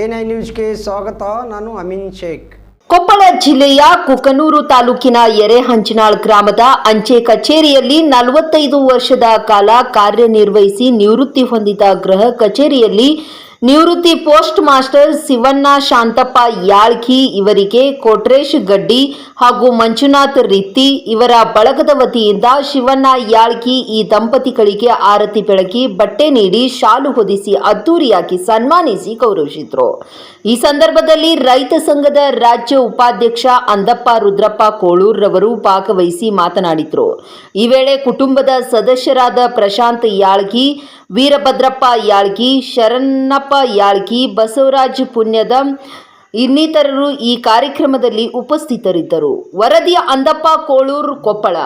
N I ನ್ಯೂಸ್ಗೆ ಸ್ವಾಗತ, ನಾನು ಅಮಿನ್ ಶೇಖ್. ಕೊಪ್ಪಳ ಜಿಲ್ಲೆಯ ಕುಕನೂರು ತಾಲೂಕಿನ ಎರೆಹಂಚನಾಳ್ ಗ್ರಾಮದ ಅಂಚೆ ಕಚೇರಿಯಲ್ಲಿ ನಲವತ್ತೈದು ವರ್ಷದ ಕಾಲ ಕಾರ್ಯನಿರ್ವಹಿಸಿ ನಿವೃತ್ತಿ ಹೊಂದಿದ ಗೃಹ ಕಚೇರಿಯಲ್ಲಿ ನಿವೃತ್ತಿ ಪೋಸ್ಟ್ ಮಾಸ್ಟರ್ ಶಿವಣ್ಣ ಶಾಂತಪ್ಪ ಯಾಳ್ಕಿ ಇವರಿಗೆ ಕೊಟ್ರೇಶ್ ಗಡ್ಡಿ ಹಾಗೂ ಮಂಜುನಾಥ್ ರಿತ್ತಿ ಇವರ ಬಳಗದ ವತಿಯಿಂದ ಶಿವಣ್ಣ ಯಾಳ್ಕಿ ಈ ದಂಪತಿಗಳಿಗೆ ಆರತಿ ಬೆಳಗಿ ಬಟ್ಟೆ ನೀಡಿ ಶಾಲು ಹೊದಿಸಿ ಅದ್ದೂರಿಯಾಗಿ ಸನ್ಮಾನಿಸಿ ಗೌರವಿಸಿದ್ರು. ಈ ಸಂದರ್ಭದಲ್ಲಿ ರೈತ ಸಂಘದ ರಾಜ್ಯ ಉಪಾಧ್ಯಕ್ಷ ಅಂದಪ್ಪ ರುದ್ರಪ್ಪ ಕೋಳೂರ್ ರವರು ಭಾಗವಹಿಸಿ ಮಾತನಾಡಿದರು. ಈ ವೇಳೆ ಕುಟುಂಬದ ಸದಸ್ಯರಾದ ಪ್ರಶಾಂತ್ ಯಾಳ್ಗಿ ವೀರಭದ್ರಪ್ಪ ಯಾಳ್ಗಿ ಶರಣಪ್ಪ ಯಾಳ್ಗಿ ಬಸವರಾಜ್ ಪುಣ್ಯದ ಇನ್ನಿತರರು ಈ ಕಾರ್ಯಕ್ರಮದಲ್ಲಿ ಉಪಸ್ಥಿತರಿದ್ದರು. ವರದಿಯ ಅಂದಪ್ಪ ಕೋಳೂರ್ ಕೊಪ್ಪಳ.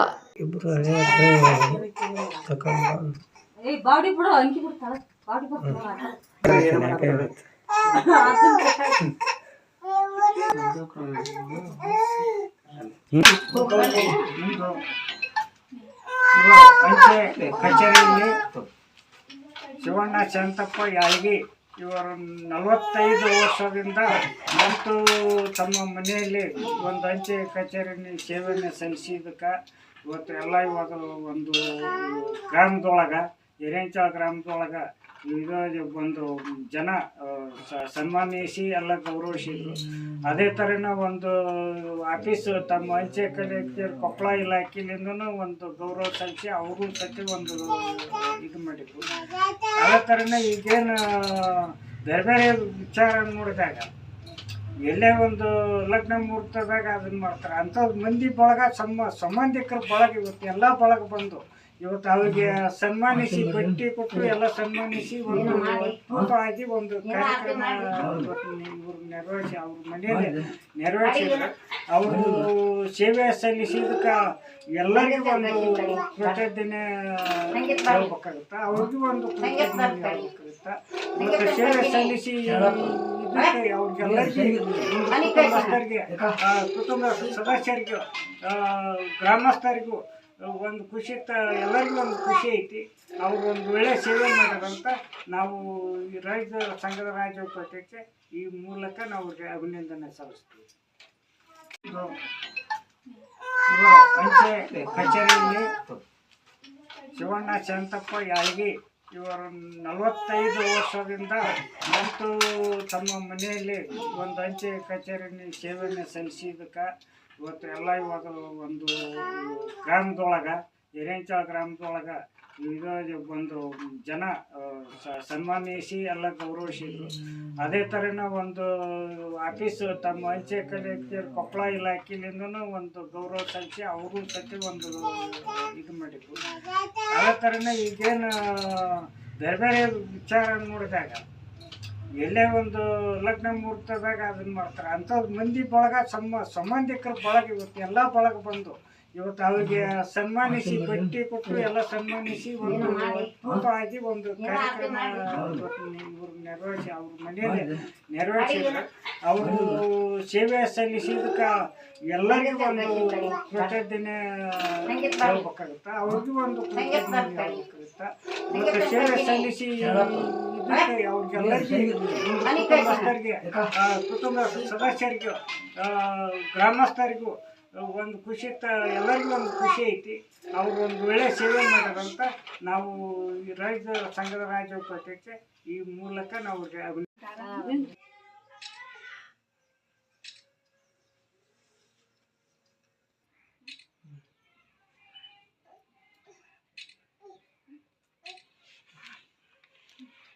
ಕಚೇರಿಯಲ್ಲಿ ಶಿವಣ್ಣ ಚಂತಪ್ಪ ಯಾಳಗಿ ಇವರು ನಲವತ್ತೈದು ವರ್ಷದಿಂದ ಮತ್ತು ತಮ್ಮ ಮನೆಯಲ್ಲಿ ಒಂದು ಅಂಚೆ ಕಚೇರಿ ಸೇವೆಯನ್ನು ಸಲ್ಲಿಸಿದ್ದಕ್ಕೆ. ಇವತ್ತು ಎಲ್ಲ ಇವಾಗ ಒಂದು ಗ್ರಾಮದೊಳಗೆ ಹಿರೇಂಚಾಳ ಗ್ರಾಮದೊಳಗೆ ಇದು ಒಂದು ಜನ ಸನ್ಮಾನಿಸಿ ಎಲ್ಲ ಗೌರವಿಸಿದ್ರು. ಅದೇ ಥರನ ಒಂದು ಆಫೀಸ್ ತಮ್ಮ ಅಂಚೆ ಕಲೆಕ್ಟರ್ ಕೊಪ್ಪಳ ಇಲಾಖೆಲಿಂದನೂ ಒಂದು ಗೌರವ ಸಲ್ಲಿಸಿ ಅವರು ಸತಿ ಒಂದು ಇದು ಮಾಡಿದ್ರು. ಅದೇ ಥರನೇ ಈಗೇನು ಬೇರೆ ಬೇರೆ ವಿಚಾರ ನೋಡಿದಾಗ ಎಲ್ಲೇ ಒಂದು ಲಗ್ನ ಮುಹೂರ್ತದಾಗ ಅದನ್ನ ಮಾಡ್ತಾರೆ. ಅಂಥ ಮಂದಿ ಬಳಗ ಸಮ ಸಂಬಂಧಿಕರ ಬಳಗ ಇವತ್ತು ಎಲ್ಲ ಬಳಗ ಬಂದು ಇವತ್ತು ಅವ್ರಿಗೆ ಸನ್ಮಾನಿಸಿ ಬಟ್ಟಿ ಕೊಟ್ಟು ಎಲ್ಲ ಸನ್ಮಾನಿಸಿ ಒಂದು ಅದ್ಭುತವಾಗಿ ಒಂದು ಕಾರ್ಯಕ್ರಮ ಇವ್ರು ನೆರವೇರಿಸಿ ಅವ್ರ ಮನೆಯಲ್ಲಿ ನೆರವೇರಿಸಿದ್ರು ಅವರು ಸೇವೆ ಸಲ್ಲಿಸಿದಕ್ಕೆ ಎಲ್ಲರಿಗೂ ಒಂದು ಕೃತಜ್ಞತೆ ಹೇಳ್ಬೇಕಾಗುತ್ತೆ. ಅವ್ರಿಗೂ ಒಂದು ಕೃತಜ್ಞತೆ ಹೇಳ್ಬೇಕಾಗುತ್ತೆ. ಸೇವೆ ಸಲ್ಲಿಸಿ ಅವ್ರಿಗೆಲ್ಲರಿಗೂ ಕುಟುಂಬಸ್ಥರಿಗೆ ಕುಟುಂಬ ಸದಸ್ಯರಿಗೂ ಗ್ರಾಮಸ್ಥರಿಗೂ ಒಂದು ಖುಷಿ ತ ಎಲ್ಲರಿಗೂ ಒಂದು ಖುಷಿ ಐತಿ. ಅವ್ರು ಒಂದು ವೇಳೆ ಸೇವೆ ಮಾಡಿದಂತ ನಾವು ಈ ರೈತ ಸಂಘದ ರಾಜ್ಯ ಉಪಾಧ್ಯಕ್ಷ ಈ ಮೂಲಕ ನಾವು ಅವ್ರಿಗೆ ಅಭಿನಂದನೆ ಸಲ್ಲಿಸ್ತೀವಿ. ಅಂಚೆ ಕಚೇರಿಯಲ್ಲಿ ಶಿವಣ್ಣ ಶಾಂತಪ್ಪ ಯಾಳ್ಗಿ ಇವರು ನಲವತ್ತೈದು ವರ್ಷದಿಂದ ಮತ್ತು ತಮ್ಮ ಮನೆಯಲ್ಲಿ ಒಂದು ಅಂಚೆ ಕಚೇರಿಯಲ್ಲಿ ಸೇವೆಯನ್ನು ಸಲ್ಲಿಸಿದ್ದಕ್ಕೆ ಇವತ್ತು ಎಲ್ಲ ಇವಾಗ ಒಂದು ಗ್ರಾಮದೊಳಗೆ ಹಿರೇಂಚಾಳ ಗ್ರಾಮದೊಳಗೆ ಇದು ಒಂದು ಜನ ಸನ್ಮಾನಿಸಿ ಎಲ್ಲ ಗೌರವಿಸಿದ್ರು ಅದೇ ಥರನ ಒಂದು ಆಫೀಸ್ ತಮ್ಮ ಅಂಚೆ ಕಲೆಕ್ಟರ್ ಕೊಪ್ಪಳ ಇಲಾಖೆಲಿಂದನೂ ಒಂದು ಗೌರವ ಸಲ್ಲಿಸಿ ಅವರು ಸತಿ ಒಂದು ಇದು ಮಾಡಿದ್ರು. ಅದೇ ಥರನೇ ಈಗೇನು ಬೇರೆ ಬೇರೆ ವಿಚಾರ ನೋಡಿದಾಗ, ಎಲ್ಲೇ ಒಂದು ಲಗ್ನ ಮುಹೂರ್ತದಾಗ ಅದನ್ನ ಮಾಡ್ತಾರೆ. ಅಂಥ ಮಂದಿ ಬಳಗ ಸಮ, ಸಂಬಂಧಿಕರ ಬಳಗ ಇವತ್ತು ಎಲ್ಲ ಬಳಗ ಬಂದು ಇವತ್ತು ಅವ್ರಿಗೆ ಸನ್ಮಾನಿಸಿ ಬಟ್ಟೆ ಕೊಟ್ಟು ಎಲ್ಲ ಸನ್ಮಾನಿಸಿ ಒಂದು ಅದ್ಭುತವಾಗಿ ಒಂದು ಕಾರ್ಯಕ್ರಮ ಇವರು ನೆರವೇರಿಸಿ ಅವ್ರ ಮನೆಯಲ್ಲಿ ನೆರವೇರಿಸಿದ್ರು. ಅವರು ಸೇವೆ ಸಲ್ಲಿಸಿದಕ್ಕೆ ಎಲ್ಲರಿಗೂ ಒಂದು ಕೃತಜ್ಞತೆ ಹೇಳ್ಬೇಕಾಗುತ್ತೆ? ಅವ್ರಿಗೂ ಒಂದು ಕೃತಜ್ಞತೆ ಹೇಳ್ಬೇಕಾಗುತ್ತೆ? ಇವತ್ತು ಸೇವೆ ಸಲ್ಲಿಸಿ ಅವ್ರಿಗೆಲ್ಲರಿಗೂ ಕುಟುಂಬಸ್ಥರಿಗೆ ಆ, ಕುಟುಂಬ ಸದಸ್ಯರಿಗೂ ಗ್ರಾಮಸ್ಥರಿಗೂ ಒಂದು ಖುಷಿ ಎಲ್ಲರಿಗೂ ಒಂದು ಖುಷಿ ಐತಿ. ಅವ್ರು ಒಂದು ವೇಳೆ ಸೇವೆ ಮಾಡೋದಂತ ನಾವು ರೈತ ಸಂಘದ ರಾಜ್ಯ ಉಪಾಧ್ಯಕ್ಷ ಈ ಮೂಲಕ ನಾವು